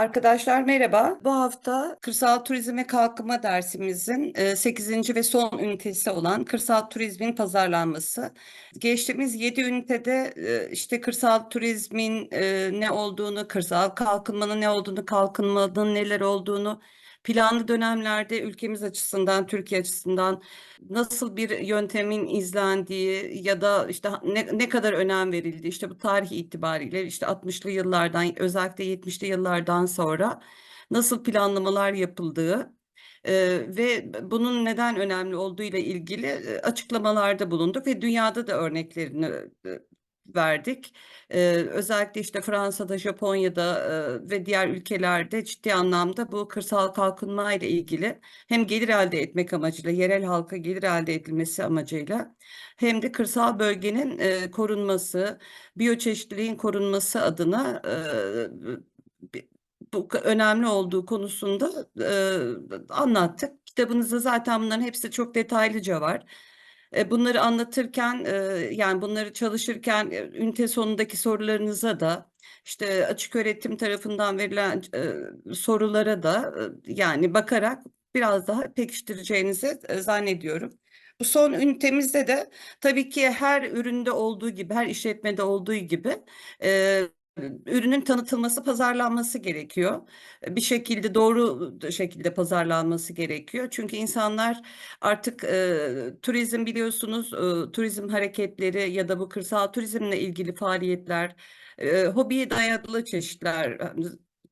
Arkadaşlar merhaba. Bu hafta Kırsal Turizm ve Kalkınma dersimizin 8. ve son ünitesi olan kırsal turizmin pazarlanması. Geçtiğimiz 7 ünitede e, işte kırsal turizmin e, ne olduğunu, kırsal kalkınmanın ne olduğunu, kalkınmanın neler olduğunu, planlı dönemlerde ülkemiz açısından, Türkiye açısından nasıl bir yöntemin izlendiği ya da işte ne, ne kadar önem verildi işte bu tarih itibariyle işte 60'lı yıllardan özellikle 70'li yıllardan sonra nasıl planlamalar yapıldığı e, ve bunun neden önemli olduğu ile ilgili e, açıklamalarda bulunduk ve dünyada da örneklerini e, verdik. Ee, özellikle işte Fransa'da, Japonya'da e, ve diğer ülkelerde ciddi anlamda bu kırsal kalkınma ile ilgili hem gelir elde etmek amacıyla, yerel halka gelir elde edilmesi amacıyla hem de kırsal bölgenin e, korunması, biyoçeşitliliğin korunması adına e, bu önemli olduğu konusunda e, anlattık. Kitabınızda zaten bunların hepsi çok detaylıca var. E, bunları anlatırken e, yani bunları çalışırken e, ünite sonundaki sorularınıza da işte açık öğretim tarafından verilen sorulara da yani bakarak biraz daha pekiştireceğinizi zannediyorum. Bu son ünitemizde de tabii ki her üründe olduğu gibi, her işletmede olduğu gibi ürünün tanıtılması, pazarlanması gerekiyor. Bir şekilde doğru şekilde pazarlanması gerekiyor. Çünkü insanlar artık e, turizm biliyorsunuz, e, turizm hareketleri ya da bu kırsal turizmle ilgili faaliyetler, e, hobiye dayalı çeşitler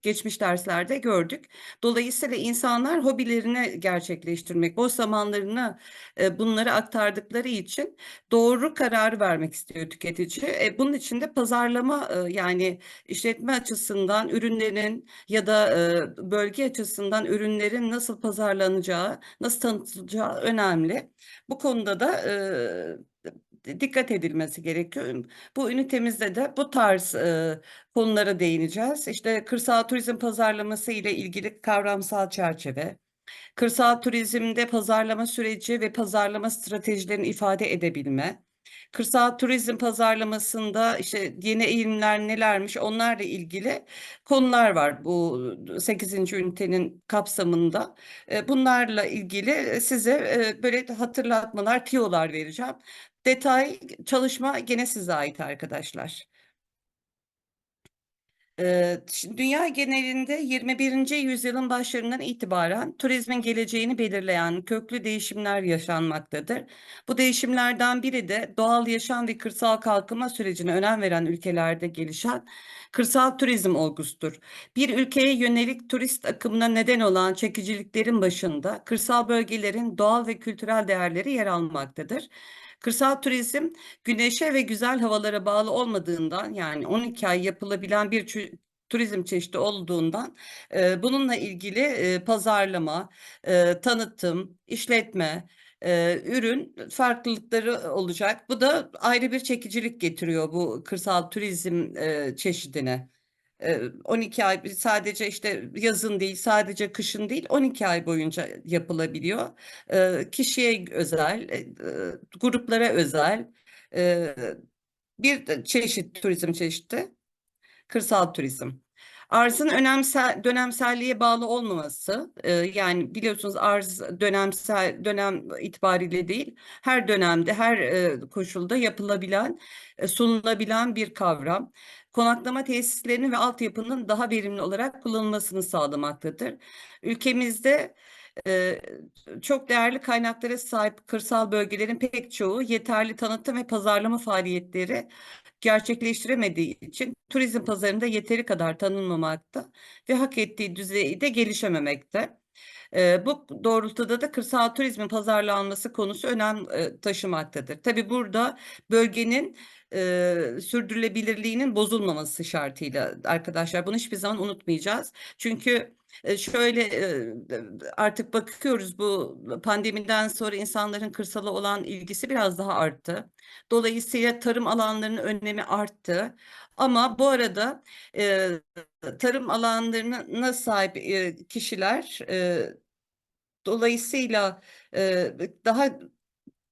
geçmiş derslerde gördük. Dolayısıyla insanlar hobilerini gerçekleştirmek, boş zamanlarını e, bunları aktardıkları için doğru karar vermek istiyor tüketici. E, bunun için de pazarlama e, yani işletme açısından ürünlerin ya da e, bölge açısından ürünlerin nasıl pazarlanacağı, nasıl tanıtılacağı önemli. Bu konuda da e, dikkat edilmesi gerekiyor. Bu ünitemizde de bu tarz e, konulara değineceğiz. İşte kırsal turizm pazarlaması ile ilgili kavramsal çerçeve, kırsal turizmde pazarlama süreci ve pazarlama stratejilerini ifade edebilme, kırsal turizm pazarlamasında işte yeni eğilimler nelermiş onlarla ilgili konular var bu 8. ünitenin kapsamında. E, bunlarla ilgili size e, böyle hatırlatmalar, tiyolar vereceğim. Detay çalışma gene size ait arkadaşlar. Dünya genelinde 21. yüzyılın başlarından itibaren turizmin geleceğini belirleyen köklü değişimler yaşanmaktadır. Bu değişimlerden biri de doğal yaşam ve kırsal kalkınma sürecine önem veren ülkelerde gelişen kırsal turizm olgusudur. Bir ülkeye yönelik turist akımına neden olan çekiciliklerin başında kırsal bölgelerin doğal ve kültürel değerleri yer almaktadır. Kırsal turizm güneşe ve güzel havalara bağlı olmadığından yani 12 ay yapılabilen bir turizm çeşidi olduğundan e, bununla ilgili e, pazarlama, e, tanıtım, işletme, e, ürün farklılıkları olacak. Bu da ayrı bir çekicilik getiriyor bu kırsal turizm e, çeşidine. 12 ay sadece işte yazın değil sadece kışın değil 12 ay boyunca yapılabiliyor. Kişiye özel, gruplara özel bir çeşit turizm çeşidi kırsal turizm. Arzın önemsel dönemselliğe bağlı olmaması yani biliyorsunuz arz dönemsel dönem itibariyle değil her dönemde her koşulda yapılabilen sunulabilen bir kavram konaklama tesislerinin ve altyapının daha verimli olarak kullanılmasını sağlamaktadır. Ülkemizde e, çok değerli kaynaklara sahip kırsal bölgelerin pek çoğu yeterli tanıtım ve pazarlama faaliyetleri gerçekleştiremediği için turizm pazarında yeteri kadar tanınmamakta ve hak ettiği düzeyde gelişememekte. E, bu doğrultuda da kırsal turizmin pazarlanması konusu önem e, taşımaktadır. Tabii burada bölgenin e, sürdürülebilirliğinin bozulmaması şartıyla arkadaşlar bunu hiçbir zaman unutmayacağız. Çünkü şöyle artık bakıyoruz bu pandemiden sonra insanların kırsala olan ilgisi biraz daha arttı. Dolayısıyla tarım alanlarının önemi arttı. Ama bu arada tarım alanlarına sahip kişiler dolayısıyla daha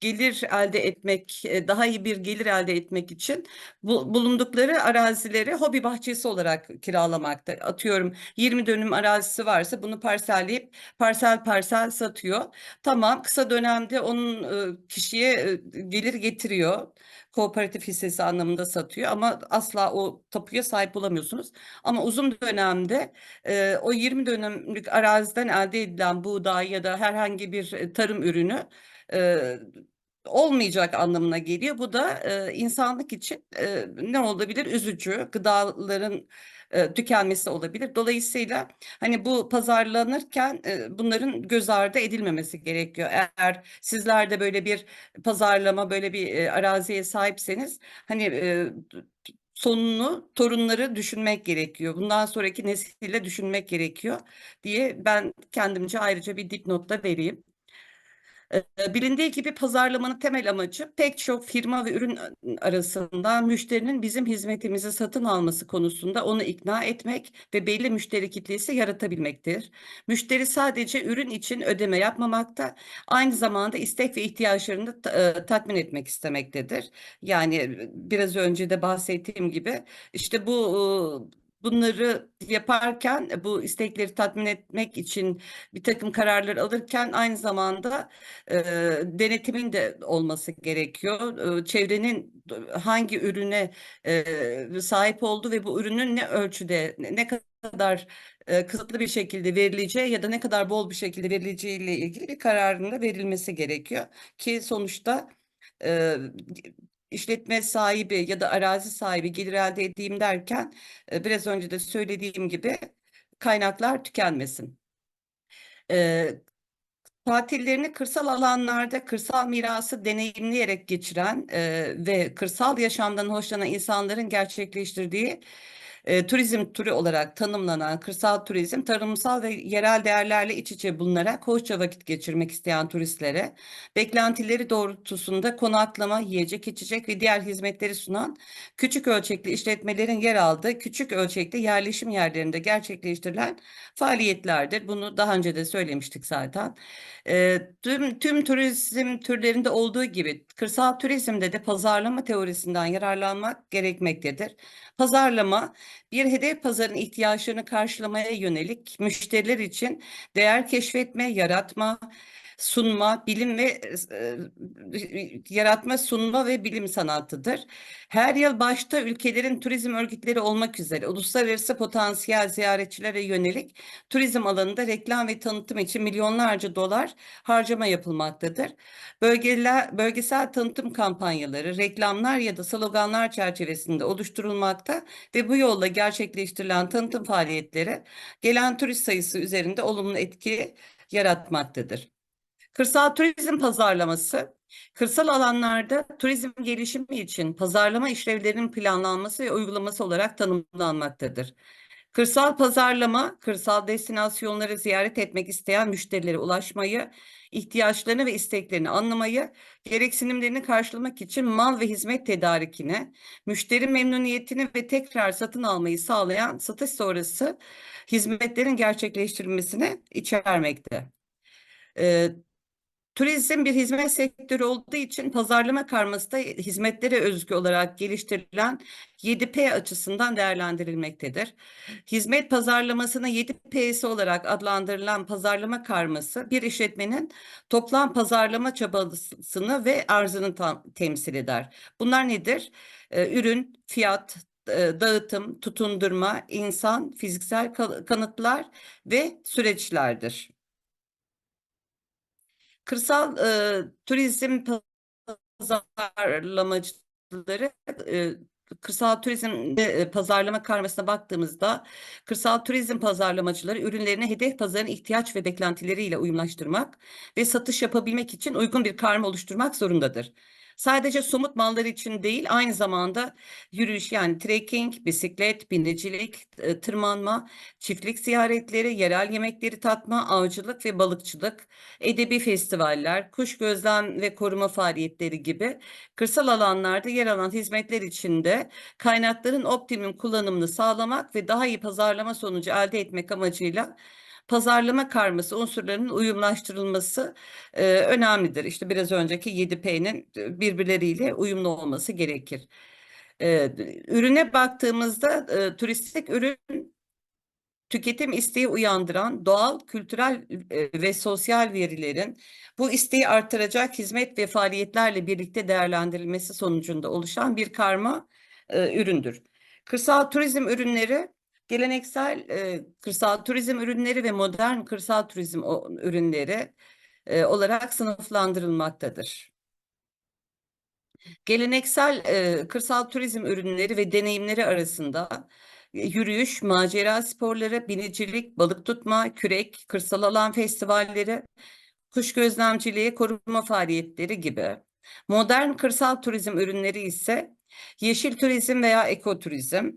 gelir elde etmek, e, daha iyi bir gelir elde etmek için bu, bulundukları arazileri hobi bahçesi olarak kiralamakta. Atıyorum 20 dönüm arazisi varsa bunu parselleyip parsel parsel satıyor. Tamam kısa dönemde onun e, kişiye e, gelir getiriyor. Kooperatif hissesi anlamında satıyor ama asla o tapuya sahip olamıyorsunuz. Ama uzun dönemde o 20 dönümlük araziden elde edilen buğday ya da herhangi bir tarım ürünü e, olmayacak anlamına geliyor. Bu da e, insanlık için e, ne olabilir? Üzücü. Gıdaların e, tükenmesi olabilir. Dolayısıyla hani bu pazarlanırken e, bunların göz ardı edilmemesi gerekiyor. Eğer sizler de böyle bir pazarlama, böyle bir e, araziye sahipseniz hani e, sonunu torunları düşünmek gerekiyor. Bundan sonraki nesille düşünmek gerekiyor diye ben kendimce ayrıca bir dipnotta vereyim. Ee, Bilindiği gibi pazarlamanın temel amacı pek çok firma ve ürün arasında müşterinin bizim hizmetimizi satın alması konusunda onu ikna etmek ve belli müşteri kitlesi yaratabilmektir. Müşteri sadece ürün için ödeme yapmamakta, aynı zamanda istek ve ihtiyaçlarını e, tatmin etmek istemektedir. Yani e, biraz önce de bahsettiğim gibi işte bu Bunları yaparken bu istekleri tatmin etmek için bir takım kararlar alırken aynı zamanda e, denetimin de olması gerekiyor. E, çevrenin hangi ürüne e, sahip olduğu ve bu ürünün ne ölçüde, ne, ne kadar e, kısıtlı bir şekilde verileceği ya da ne kadar bol bir şekilde verileceği ile ilgili bir kararın da verilmesi gerekiyor. Ki sonuçta e, işletme sahibi ya da arazi sahibi gelir elde edeyim derken e, biraz önce de söylediğim gibi kaynaklar tükenmesin. E, Tatillerini kırsal alanlarda kırsal mirası deneyimleyerek geçiren e, ve kırsal yaşamdan hoşlanan insanların gerçekleştirdiği e, turizm turu olarak tanımlanan kırsal turizm tarımsal ve yerel değerlerle iç içe bulunarak hoşça vakit geçirmek isteyen turistlere beklentileri doğrultusunda konaklama, yiyecek, içecek ve diğer hizmetleri sunan küçük ölçekli işletmelerin yer aldığı küçük ölçekli yerleşim yerlerinde gerçekleştirilen faaliyetlerdir. Bunu daha önce de söylemiştik zaten. E, tüm, tüm turizm türlerinde olduğu gibi kırsal turizmde de pazarlama teorisinden yararlanmak gerekmektedir. Pazarlama bir hedef pazarın ihtiyaçlarını karşılamaya yönelik müşteriler için değer keşfetme, yaratma, sunma, bilim ve e, yaratma, sunma ve bilim sanatıdır. Her yıl başta ülkelerin turizm örgütleri olmak üzere uluslararası potansiyel ziyaretçilere yönelik turizm alanında reklam ve tanıtım için milyonlarca dolar harcama yapılmaktadır. Bölgeler, bölgesel tanıtım kampanyaları, reklamlar ya da sloganlar çerçevesinde oluşturulmakta ve bu yolla gerçekleştirilen tanıtım faaliyetleri gelen turist sayısı üzerinde olumlu etki yaratmaktadır. Kırsal turizm pazarlaması, kırsal alanlarda turizm gelişimi için pazarlama işlevlerinin planlanması ve uygulaması olarak tanımlanmaktadır. Kırsal pazarlama, kırsal destinasyonları ziyaret etmek isteyen müşterilere ulaşmayı, ihtiyaçlarını ve isteklerini anlamayı, gereksinimlerini karşılamak için mal ve hizmet tedarikine, müşteri memnuniyetini ve tekrar satın almayı sağlayan satış sonrası hizmetlerin gerçekleştirilmesini içermekte. Ee, Turizm bir hizmet sektörü olduğu için pazarlama karması da hizmetlere özgü olarak geliştirilen 7P açısından değerlendirilmektedir. Hizmet pazarlamasına 7P'si olarak adlandırılan pazarlama karması bir işletmenin toplam pazarlama çabasını ve arzını temsil eder. Bunlar nedir? Ee, ürün, fiyat, e, dağıtım, tutundurma, insan, fiziksel kanıtlar ve süreçlerdir. Kırsal e, turizm pazarlamacıları e, kırsal turizm e, pazarlama karmasına baktığımızda kırsal turizm pazarlamacıları ürünlerini hedef pazarın ihtiyaç ve beklentileriyle uyumlaştırmak ve satış yapabilmek için uygun bir karma oluşturmak zorundadır. Sadece somut mallar için değil aynı zamanda yürüyüş yani trekking, bisiklet, binicilik, e, tırmanma, çiftlik ziyaretleri, yerel yemekleri tatma, avcılık ve balıkçılık, edebi festivaller, kuş gözlem ve koruma faaliyetleri gibi kırsal alanlarda yer alan hizmetler içinde kaynakların optimum kullanımını sağlamak ve daha iyi pazarlama sonucu elde etmek amacıyla pazarlama karması unsurlarının uyumlaştırılması e, önemlidir. İşte biraz önceki 7P'nin birbirleriyle uyumlu olması gerekir. E, ürüne baktığımızda e, turistik ürün tüketim isteği uyandıran doğal, kültürel e, ve sosyal verilerin bu isteği artıracak hizmet ve faaliyetlerle birlikte değerlendirilmesi sonucunda oluşan bir karma e, üründür. Kırsal turizm ürünleri geleneksel e, kırsal turizm ürünleri ve modern kırsal turizm ürünleri e, olarak sınıflandırılmaktadır. Geleneksel e, kırsal turizm ürünleri ve deneyimleri arasında yürüyüş, macera sporları, binicilik, balık tutma, kürek, kırsal alan festivalleri, kuş gözlemciliği, koruma faaliyetleri gibi. Modern kırsal turizm ürünleri ise yeşil turizm veya ekoturizm,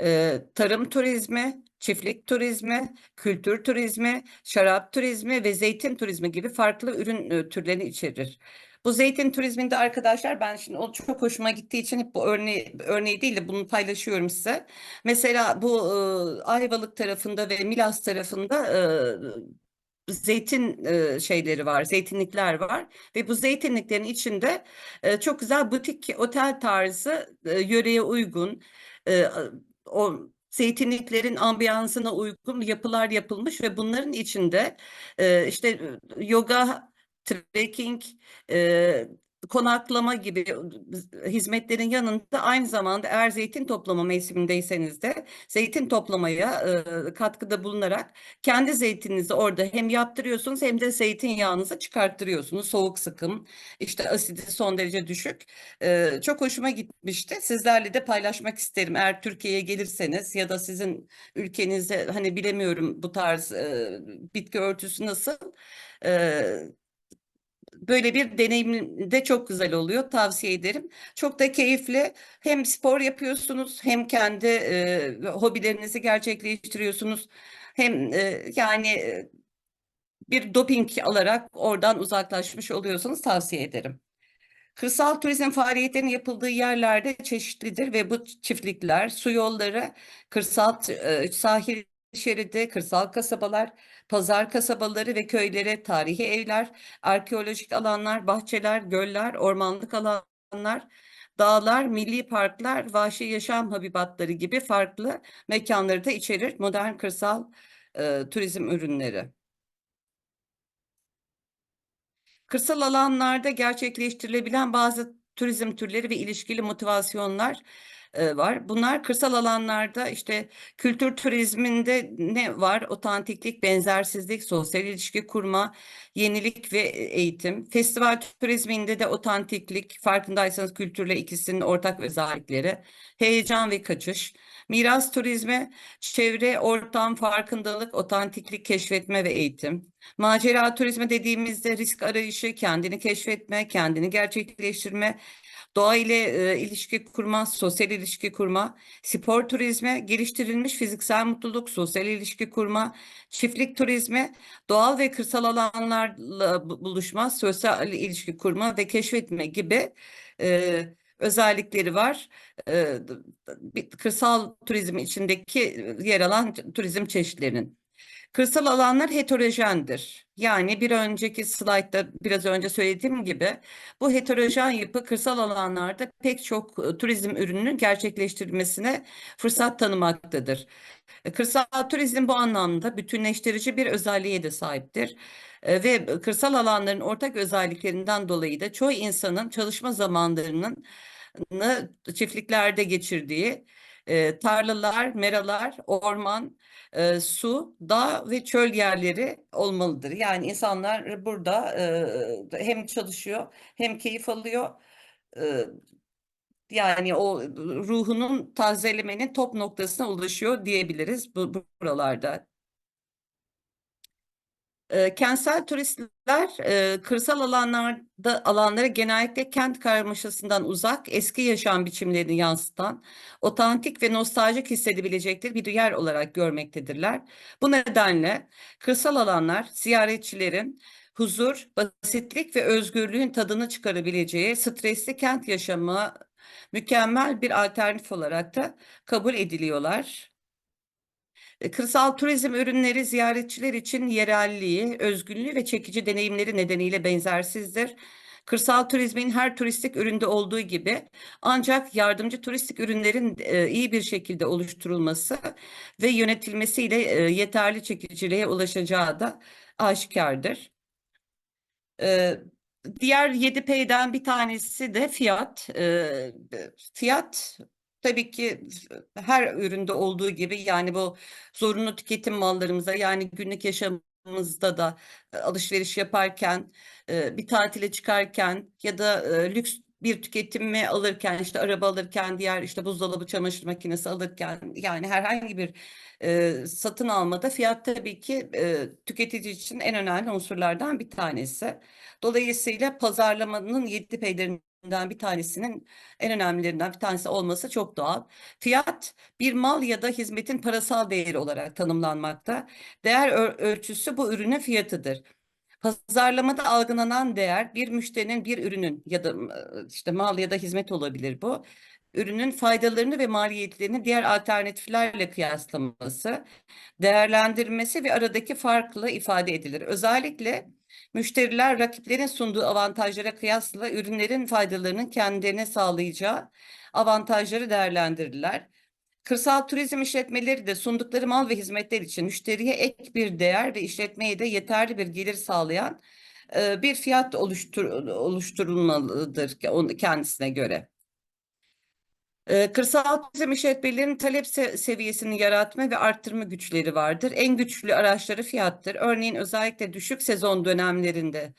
e, tarım turizmi, çiftlik turizmi, kültür turizmi, şarap turizmi ve zeytin turizmi gibi farklı ürün e, türlerini içerir. Bu zeytin turizminde arkadaşlar ben şimdi o çok hoşuma gittiği için hep bu örneği, örneği değil de bunu paylaşıyorum size. Mesela bu e, Ayvalık tarafında ve Milas tarafında e, zeytin e, şeyleri var, zeytinlikler var ve bu zeytinliklerin içinde e, çok güzel butik otel tarzı e, yöreye uygun e, o zeytinliklerin ambiyansına uygun yapılar yapılmış ve bunların içinde e, işte yoga, trekking, e, konaklama gibi hizmetlerin yanında aynı zamanda eğer zeytin toplama mevsimindeyseniz de zeytin toplamaya e, katkıda bulunarak kendi zeytininizi orada hem yaptırıyorsunuz hem de zeytinyağınızı çıkarttırıyorsunuz. Soğuk sıkım, işte asidi son derece düşük. E, çok hoşuma gitmişti. Sizlerle de paylaşmak isterim. Eğer Türkiye'ye gelirseniz ya da sizin ülkenizde hani bilemiyorum bu tarz e, bitki örtüsü nasıl böyle bir deneyim de çok güzel oluyor. Tavsiye ederim. Çok da keyifli. Hem spor yapıyorsunuz hem kendi e, hobilerinizi gerçekleştiriyorsunuz. Hem e, yani bir doping alarak oradan uzaklaşmış oluyorsunuz. Tavsiye ederim. Kırsal turizm faaliyetlerinin yapıldığı yerlerde çeşitlidir ve bu çiftlikler, su yolları, kırsal e, sahil şeridi, kırsal kasabalar, pazar kasabaları ve köylere tarihi evler, arkeolojik alanlar, bahçeler, göller, ormanlık alanlar, dağlar, milli parklar, vahşi yaşam habitatları gibi farklı mekanları da içerir modern kırsal e, turizm ürünleri. Kırsal alanlarda gerçekleştirilebilen bazı turizm türleri ve ilişkili motivasyonlar var. Bunlar kırsal alanlarda işte kültür turizminde ne var? Otantiklik, benzersizlik, sosyal ilişki kurma, yenilik ve eğitim. Festival turizminde de otantiklik, farkındaysanız kültürle ikisinin ortak özellikleri, heyecan ve kaçış. Miras turizmi, çevre, ortam, farkındalık, otantiklik, keşfetme ve eğitim. Macera turizmi dediğimizde risk arayışı, kendini keşfetme, kendini gerçekleştirme, doğa ile e, ilişki kurma, sosyal ilişki kurma, spor turizmi, geliştirilmiş fiziksel mutluluk, sosyal ilişki kurma, çiftlik turizmi, doğal ve kırsal alanlarla buluşma, sosyal ilişki kurma ve keşfetme gibi e, özellikleri var. E, kırsal turizm içindeki yer alan turizm çeşitlerinin. Kırsal alanlar heterojendir. Yani bir önceki slaytta biraz önce söylediğim gibi bu heterojen yapı kırsal alanlarda pek çok e, turizm ürününün gerçekleştirilmesine fırsat tanımaktadır. E, kırsal turizm bu anlamda bütünleştirici bir özelliğe de sahiptir. E, ve kırsal alanların ortak özelliklerinden dolayı da çoğu insanın çalışma zamanlarının çiftliklerde geçirdiği tarlalar, meralar, orman, e, su, dağ ve çöl yerleri olmalıdır. Yani insanlar burada e, hem çalışıyor hem keyif alıyor. E, yani o ruhunun tazelemenin top noktasına ulaşıyor diyebiliriz bu buralarda. E, kentsel turistler e, kırsal alanlarda alanlara genellikle kent karmaşasından uzak, eski yaşam biçimlerini yansıtan, otantik ve nostaljik hissedebilecekleri bir yer olarak görmektedirler. Bu nedenle kırsal alanlar ziyaretçilerin huzur, basitlik ve özgürlüğün tadını çıkarabileceği stresli kent yaşamı mükemmel bir alternatif olarak da kabul ediliyorlar. E, Kırsal turizm ürünleri ziyaretçiler için yerelliği, özgünlüğü ve çekici deneyimleri nedeniyle benzersizdir. Kırsal turizmin her turistik üründe olduğu gibi ancak yardımcı turistik ürünlerin e, iyi bir şekilde oluşturulması ve yönetilmesiyle e, yeterli çekiciliğe ulaşacağı da aşikardır. Diğer 7P'den bir tanesi de fiyat. Fiyat tabii ki her üründe olduğu gibi yani bu zorunlu tüketim mallarımıza yani günlük yaşamımızda da e, alışveriş yaparken, e, bir tatile çıkarken ya da e, lüks bir tüketimi alırken işte araba alırken diğer işte buzdolabı çamaşır makinesi alırken yani herhangi bir e, satın almada fiyat tabii ki e, tüketici için en önemli unsurlardan bir tanesi. Dolayısıyla pazarlamanın 7 P'lerinden bir tanesinin en önemlilerinden bir tanesi olması çok doğal. Fiyat bir mal ya da hizmetin parasal değeri olarak tanımlanmakta. Değer ölçüsü bu ürünün fiyatıdır. Pazarlamada algılanan değer bir müşterinin bir ürünün ya da işte mal ya da hizmet olabilir bu. Ürünün faydalarını ve maliyetlerini diğer alternatiflerle kıyaslaması, değerlendirmesi ve aradaki farklı ifade edilir. Özellikle müşteriler rakiplerin sunduğu avantajlara kıyasla ürünlerin faydalarının kendilerine sağlayacağı avantajları değerlendirirler. Kırsal turizm işletmeleri de sundukları mal ve hizmetler için müşteriye ek bir değer ve işletmeye de yeterli bir gelir sağlayan bir fiyat oluştur oluşturulmalıdır kendisine göre. E, Kırsal turizm işletmelerinin talep se- seviyesini yaratma ve arttırma güçleri vardır. En güçlü araçları fiyattır. Örneğin özellikle düşük sezon dönemlerinde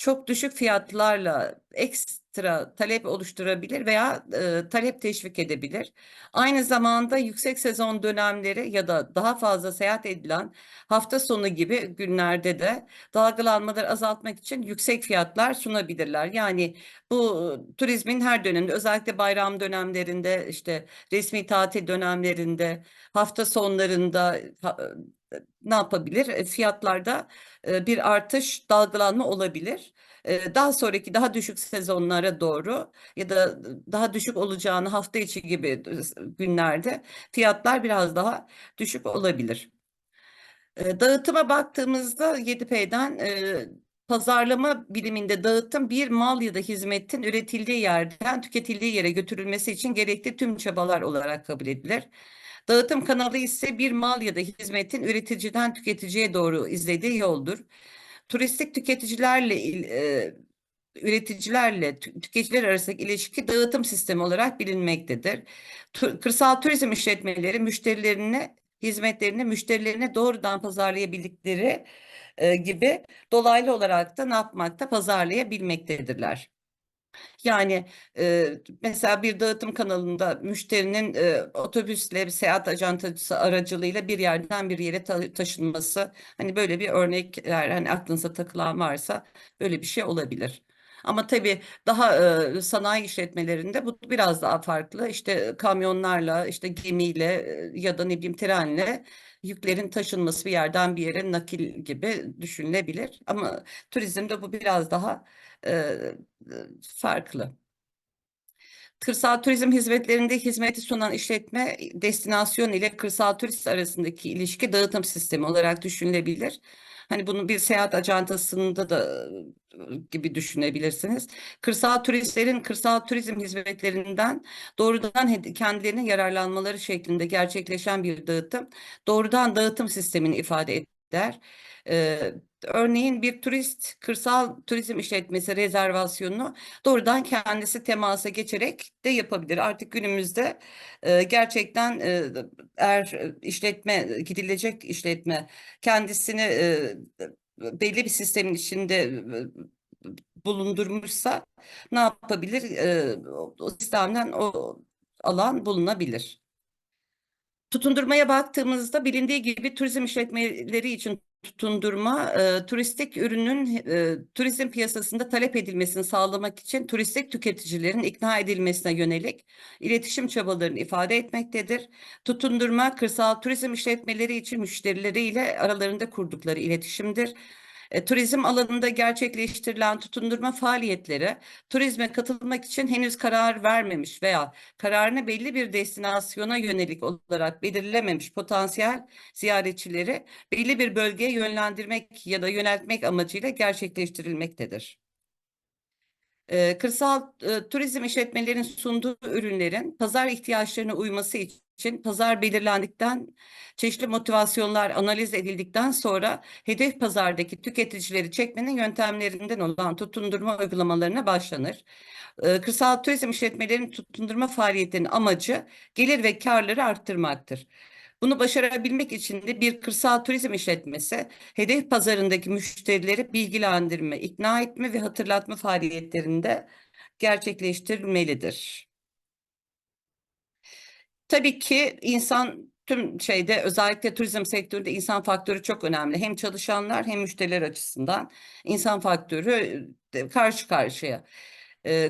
çok düşük fiyatlarla ekstra talep oluşturabilir veya e, talep teşvik edebilir. Aynı zamanda yüksek sezon dönemleri ya da daha fazla seyahat edilen hafta sonu gibi günlerde de dalgalanmaları azaltmak için yüksek fiyatlar sunabilirler. Yani bu turizmin her döneminde özellikle bayram dönemlerinde işte resmi tatil dönemlerinde hafta sonlarında ne yapabilir? E, Fiyatlarda e, bir artış, dalgalanma olabilir. E, Daha sonraki daha düşük sezonlara doğru ya da daha düşük olacağını hafta içi gibi günlerde fiyatlar biraz daha düşük olabilir. Dağıtıma baktığımızda 7P'den e, pazarlama biliminde dağıtım bir mal ya da hizmetin üretildiği yerden tüketildiği yere götürülmesi için gerekli tüm çabalar olarak kabul edilir. Dağıtım kanalı ise bir mal ya da hizmetin üreticiden tüketiciye doğru izlediği yoldur. Turistik tüketicilerle il- e, üreticilerle tü- tüketiciler arasındaki ilişki dağıtım sistemi olarak bilinmektedir. Kırsal turizm işletmeleri müşterilerine hizmetlerini müşterilerine doğrudan pazarlayabildikleri e, gibi dolaylı olarak da ne yapmakta pazarlayabilmektedirler. Yani e, mesela bir dağıtım kanalında müşterinin e, otobüsle bir seyahat ajantası aracılığıyla bir yerden bir yere ta- taşınması hani böyle bir örnekler hani aklınıza takılan varsa böyle bir şey olabilir. Ama tabii daha e, sanayi işletmelerinde bu biraz daha farklı. İşte kamyonlarla, işte gemiyle e, ya da ne bileyim trenle yüklerin taşınması bir yerden bir yere nakil gibi düşünülebilir. Ama turizmde bu biraz daha e, farklı. Kırsal turizm hizmetlerinde hizmeti sunan işletme destinasyon ile kırsal turist arasındaki ilişki dağıtım sistemi olarak düşünülebilir. Hani bunu bir seyahat ajantasında da gibi düşünebilirsiniz. Kırsal turistlerin kırsal turizm hizmetlerinden doğrudan kendilerine yararlanmaları şeklinde gerçekleşen bir dağıtım, doğrudan dağıtım sistemini ifade eder. Örneğin bir turist kırsal turizm işletmesi rezervasyonunu doğrudan kendisi temasa geçerek de yapabilir. Artık günümüzde gerçekten e, eğer işletme gidilecek işletme kendisini belli bir sistemin içinde bulundurmuşsa ne yapabilir? E, o sistemden o alan bulunabilir. Tutundurmaya baktığımızda bilindiği gibi turizm işletmeleri için tutundurma e, turistik ürünün e, turizm piyasasında talep edilmesini sağlamak için turistik tüketicilerin ikna edilmesine yönelik iletişim çabalarını ifade etmektedir. Tutundurma kırsal turizm işletmeleri için müşterileriyle aralarında kurdukları iletişimdir. E, turizm alanında gerçekleştirilen tutundurma faaliyetleri turizme katılmak için henüz karar vermemiş veya kararını belli bir destinasyona yönelik olarak belirlememiş potansiyel ziyaretçileri belli bir bölgeye yönlendirmek ya da yöneltmek amacıyla gerçekleştirilmektedir. Ee, Kırsal e, turizm işletmelerinin sunduğu ürünlerin pazar ihtiyaçlarına uyması için pazar belirlendikten çeşitli motivasyonlar analiz edildikten sonra hedef pazardaki tüketicileri çekmenin yöntemlerinden olan tutundurma uygulamalarına başlanır. Ee, Kırsal turizm işletmelerinin tutundurma faaliyetinin amacı gelir ve karları arttırmaktır. Bunu başarabilmek için de bir kırsal turizm işletmesi hedef pazarındaki müşterileri bilgilendirme, ikna etme ve hatırlatma faaliyetlerinde gerçekleştirilmelidir. Tabii ki insan tüm şeyde özellikle turizm sektöründe insan faktörü çok önemli. Hem çalışanlar hem müşteriler açısından insan faktörü e, karşı karşıya.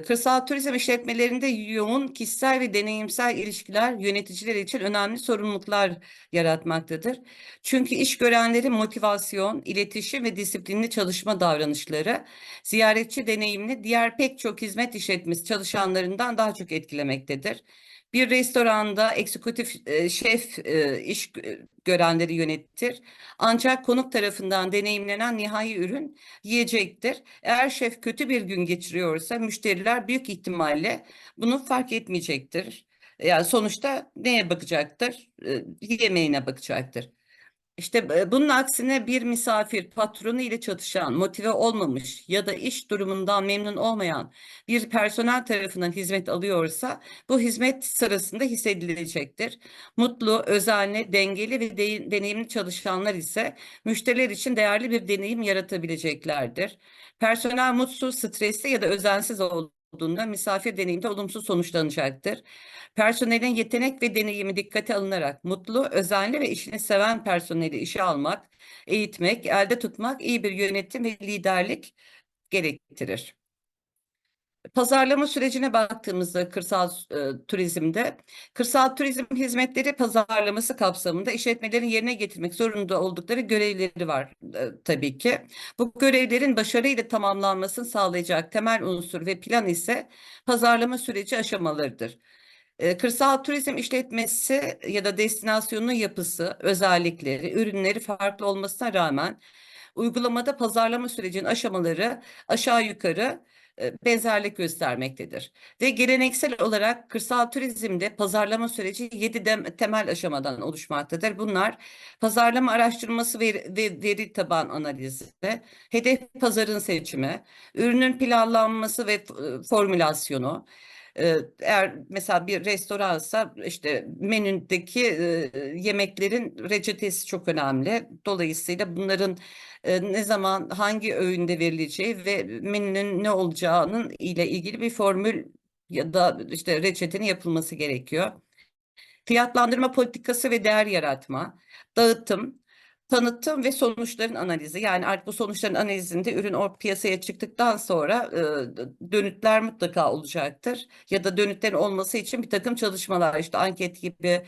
Kırsal turizm işletmelerinde yoğun kişisel ve deneyimsel ilişkiler yöneticiler için önemli sorumluluklar yaratmaktadır. Çünkü iş görenlerin motivasyon, iletişim ve disiplinli çalışma davranışları ziyaretçi deneyimini diğer pek çok hizmet işletmesi çalışanlarından daha çok etkilemektedir. Bir restoranda eksekutif e, şef e, iş görenleri yönetir. Ancak konuk tarafından deneyimlenen nihai ürün yiyecektir. Eğer şef kötü bir gün geçiriyorsa müşteriler büyük ihtimalle bunu fark etmeyecektir. Yani sonuçta neye bakacaktır? E, yemeğine bakacaktır. İşte bunun aksine bir misafir patronu ile çatışan, motive olmamış ya da iş durumundan memnun olmayan bir personel tarafından hizmet alıyorsa bu hizmet sırasında hissedilecektir. Mutlu, özenli, dengeli ve de deneyimli çalışanlar ise müşteriler için değerli bir deneyim yaratabileceklerdir. Personel mutsuz, stresli ya da özensiz olduğu olduğunda misafir deneyimde olumsuz sonuçlanacaktır. Personelin yetenek ve deneyimi dikkate alınarak mutlu, özenli ve işini seven personeli işe almak, eğitmek, elde tutmak iyi bir yönetim ve liderlik gerektirir. Pazarlama sürecine baktığımızda kırsal e, turizmde, kırsal turizm hizmetleri pazarlaması kapsamında işletmelerin yerine getirmek zorunda oldukları görevleri var e, tabii ki. Bu görevlerin başarıyla tamamlanmasını sağlayacak temel unsur ve plan ise pazarlama süreci aşamalarıdır. E, kırsal turizm işletmesi ya da destinasyonun yapısı, özellikleri, ürünleri farklı olmasına rağmen uygulamada pazarlama sürecinin aşamaları aşağı yukarı benzerlik göstermektedir. Ve geleneksel olarak kırsal turizmde pazarlama süreci 7 temel aşamadan oluşmaktadır. Bunlar pazarlama araştırması ve veri, veri taban analizi, hedef pazarın seçimi, ürünün planlanması ve e, formülasyonu, e, eğer mesela bir restoransa işte menüdeki yemeklerin reçetesi çok önemli. Dolayısıyla bunların ne zaman hangi öğünde verileceği ve menünün ne olacağının ile ilgili bir formül ya da işte reçetenin yapılması gerekiyor. Fiyatlandırma politikası ve değer yaratma, dağıtım, tanıtım ve sonuçların analizi. Yani artık bu sonuçların analizinde ürün o piyasaya çıktıktan sonra e, dönütler mutlaka olacaktır. Ya da dönütlerin olması için bir takım çalışmalar işte anket gibi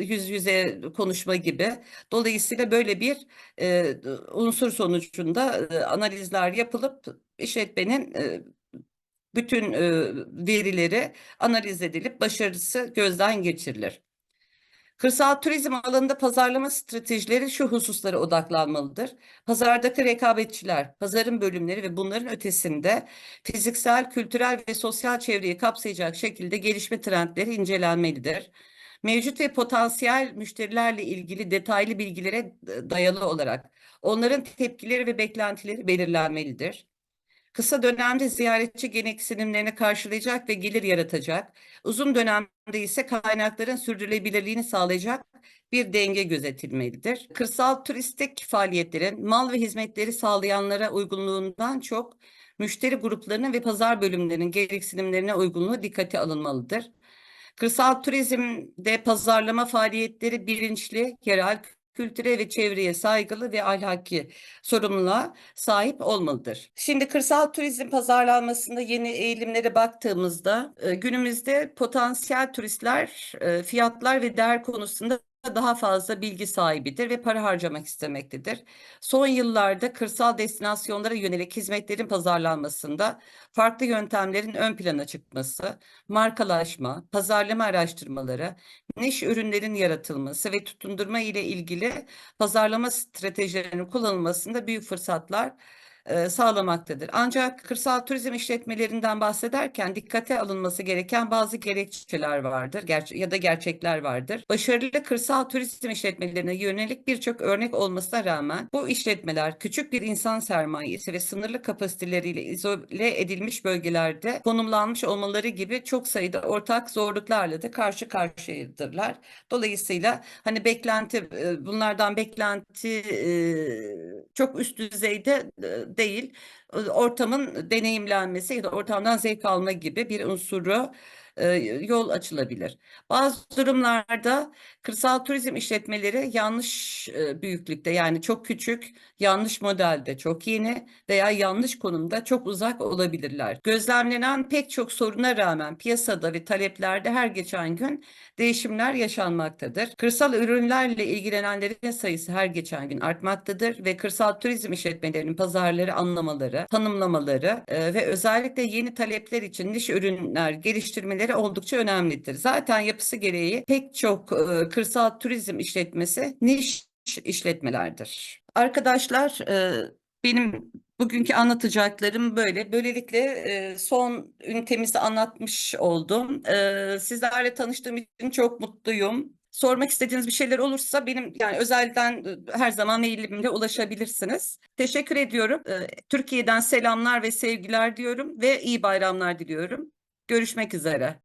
yüz yüze konuşma gibi. Dolayısıyla böyle bir e, unsur sonucunda e, analizler yapılıp işletmenin e, bütün e, verileri analiz edilip başarısı gözden geçirilir. Kırsal turizm alanında pazarlama stratejileri şu hususlara odaklanmalıdır. Pazardaki rekabetçiler, pazarın bölümleri ve bunların ötesinde fiziksel, kültürel ve sosyal çevreyi kapsayacak şekilde gelişme trendleri incelenmelidir mevcut ve potansiyel müşterilerle ilgili detaylı bilgilere dayalı olarak onların tepkileri ve beklentileri belirlenmelidir. Kısa dönemde ziyaretçi gereksinimlerini karşılayacak ve gelir yaratacak, uzun dönemde ise kaynakların sürdürülebilirliğini sağlayacak bir denge gözetilmelidir. Kırsal turistik faaliyetlerin mal ve hizmetleri sağlayanlara uygunluğundan çok müşteri gruplarının ve pazar bölümlerinin gereksinimlerine uygunluğu dikkate alınmalıdır. Kırsal turizmde pazarlama faaliyetleri bilinçli, yerel kültüre ve çevreye saygılı ve ahlaki sorumluluğa sahip olmalıdır. Şimdi kırsal turizm pazarlanmasında yeni eğilimlere baktığımızda e, günümüzde potansiyel turistler e, fiyatlar ve değer konusunda daha fazla bilgi sahibidir ve para harcamak istemektedir. Son yıllarda kırsal destinasyonlara yönelik hizmetlerin pazarlanmasında farklı yöntemlerin ön plana çıkması, markalaşma, pazarlama araştırmaları, niş ürünlerin yaratılması ve tutundurma ile ilgili pazarlama stratejilerinin kullanılmasında büyük fırsatlar e, sağlamaktadır. Ancak kırsal turizm işletmelerinden bahsederken dikkate alınması gereken bazı gerekçeler vardır ger- ya da gerçekler vardır. Başarılı kırsal turizm işletmelerine yönelik birçok örnek olmasına rağmen bu işletmeler küçük bir insan sermayesi ve sınırlı kapasiteleriyle izole edilmiş bölgelerde konumlanmış olmaları gibi çok sayıda ortak zorluklarla da karşı karşıyadırlar. Dolayısıyla hani beklenti e, bunlardan beklenti e, çok üst düzeyde değil. Ortamın deneyimlenmesi ya da ortamdan zevk alma gibi bir unsuru yol açılabilir. Bazı durumlarda kırsal turizm işletmeleri yanlış büyüklükte yani çok küçük, yanlış modelde, çok yeni veya yanlış konumda çok uzak olabilirler. Gözlemlenen pek çok soruna rağmen piyasada ve taleplerde her geçen gün değişimler yaşanmaktadır. Kırsal ürünlerle ilgilenenlerin sayısı her geçen gün artmaktadır ve kırsal turizm işletmelerinin pazarları anlamaları, tanımlamaları ve özellikle yeni talepler için niş ürünler geliştirmeleri oldukça önemlidir. Zaten yapısı gereği pek çok e, kırsal turizm işletmesi niş işletmelerdir. Arkadaşlar e, benim bugünkü anlatacaklarım böyle. Böylelikle e, son ünitemizi anlatmış oldum. E, sizlerle tanıştığım için çok mutluyum. Sormak istediğiniz bir şeyler olursa benim yani özelden e, her zaman mailimle ulaşabilirsiniz. Teşekkür ediyorum. E, Türkiye'den selamlar ve sevgiler diyorum ve iyi bayramlar diliyorum. Görüşmek üzere.